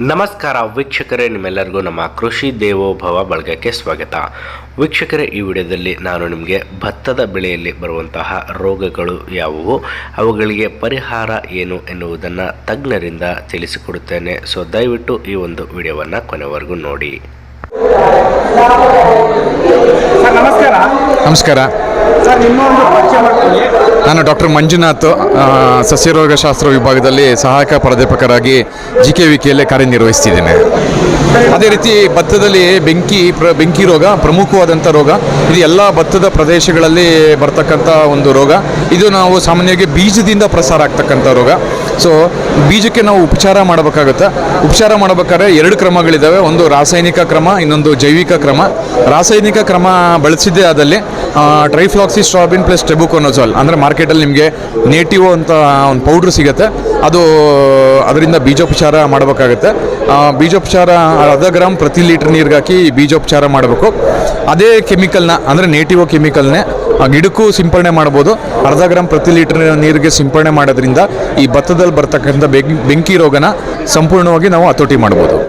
ನಮಸ್ಕಾರ ವೀಕ್ಷಕರೇ ನಿಮ್ಮೆಲ್ಲರಿಗೂ ನಮ್ಮ ಕೃಷಿ ದೇವೋಭವ ಬಳಗಕ್ಕೆ ಸ್ವಾಗತ. ವೀಕ್ಷಕರೇ ಈ ವಿಡಿಯೋದಲ್ಲಿ ನಾನು ನಿಮಗೆ ಭತ್ತದ ಬೆಳೆಯಲ್ಲಿ ಬರುವಂತಹ ರೋಗಗಳು ಯಾವುವು ಅವುಗಳಿಗೆ ಪರಿಹಾರ ಏನು ಎನ್ನುವುದನ್ನು ತಜ್ಞರಿಂದ ತಿಳಿಸಿಕೊಡುತ್ತೇನೆ. ಸೊ ದಯವಿಟ್ಟು ಈ ಒಂದು ವಿಡಿಯೋವನ್ನು ಕೊನೆವರೆಗೂ ನೋಡಿ. ಸರ್ ನಮಸ್ಕಾರ. ನಮಸ್ಕಾರ. ಸರ್ ನಿಮ್ಮ ಒಂದು ಪರಿಚಯ ಮಾಡ್ತೀನಿ ನಾನು ಡಾಕ್ಟರ್ ಮಂಜುನಾಥ್ ಸಸ್ಯರೋಗಶಾಸ್ತ್ರ ವಿಭಾಗದಲ್ಲಿ ಸಹಾಯಕ ಪ್ರಾಧ್ಯಾಪಕರಾಗಿ ಜಿ ಕೆ ವಿ ಕೆಯಲ್ಲಿ ಕಾರ್ಯನಿರ್ವಹಿಸ್ತಿದ್ದೇನೆ. ಅದೇ ರೀತಿ ಭತ್ತದಲ್ಲಿ ಬೆಂಕಿ ಪ್ರ ಬೆಂಕಿ ರೋಗ, ಪ್ರಮುಖವಾದಂಥ ರೋಗ. ಇದು ಎಲ್ಲ ಭತ್ತದ ಪ್ರದೇಶಗಳಲ್ಲಿ ಬರ್ತಕ್ಕಂಥ ಒಂದು ರೋಗ. ಇದು ನಾವು ಸಾಮಾನ್ಯವಾಗಿ ಬೀಜದಿಂದ ಪ್ರಸಾರ ಆಗ್ತಕ್ಕಂಥ ರೋಗ. ಸೊ ಬೀಜಕ್ಕೆ ನಾವು ಉಪಚಾರ ಮಾಡಬೇಕಾಗುತ್ತೆ. ಉಪಚಾರ ಮಾಡಬೇಕಾದ್ರೆ ಎರಡು ಕ್ರಮಗಳಿದ್ದಾವೆ ಒಂದು ರಾಸಾಯನಿಕ ಕ್ರಮ, ಇನ್ನೊಂದು ಜೈವಿಕ ಕ್ರಮ. ರಾಸಾಯನಿಕ ಕ್ರಮ ಬಳಸಿದ್ದೇ ಆದಲ್ಲಿ ಟ್ರೈಫ್ಲಾಕ್ಸಿ ಸ್ಟ್ರಾಬಿನ್ ಪ್ಲಸ್ ಟೆಬುಕೊನೋಜಾಲ್ ಅಂದರೆ ಮಾರ್ಕೆಟಲ್ಲಿ ನಿಮಗೆ ನೇಟಿವ್ ಅಂತ ಒಂದು ಪೌಡ್ರ್ ಸಿಗುತ್ತೆ. ಅದು ಅದರಿಂದ ಬೀಜೋಪಚಾರ ಮಾಡಬೇಕಾಗುತ್ತೆ. ಬೀಜೋಪಚಾರ ಅರ್ಧ ಗ್ರಾಮ್ ಪ್ರತಿ ಲೀಟ್ರ್ ನೀರಿಗೆ ಹಾಕಿ ಬೀಜೋಪಚಾರ ಮಾಡಬೇಕು. ಅದೇ ಕೆಮಿಕಲ್ನ, ಅಂದರೆ ನೇಟಿವ್ ಕೆಮಿಕಲ್ನೇ ಗಿಡಕ್ಕೂ ಸಿಂಪರಣೆ ಮಾಡ್ಬೋದು. ಅರ್ಧ ಗ್ರಾಮ್ ಪ್ರತಿ ಲೀಟರ್ ನೀರಿಗೆ ಸಿಂಪರಣೆ ಮಾಡೋದ್ರಿಂದ ಈ ಭತ್ತದಲ್ಲಿ ಬರ್ತಕ್ಕಂಥ ಬೆಂಕಿ ರೋಗನ ಸಂಪೂರ್ಣವಾಗಿ ನಾವು ಹತೋಟಿ ಮಾಡ್ಬೋದು.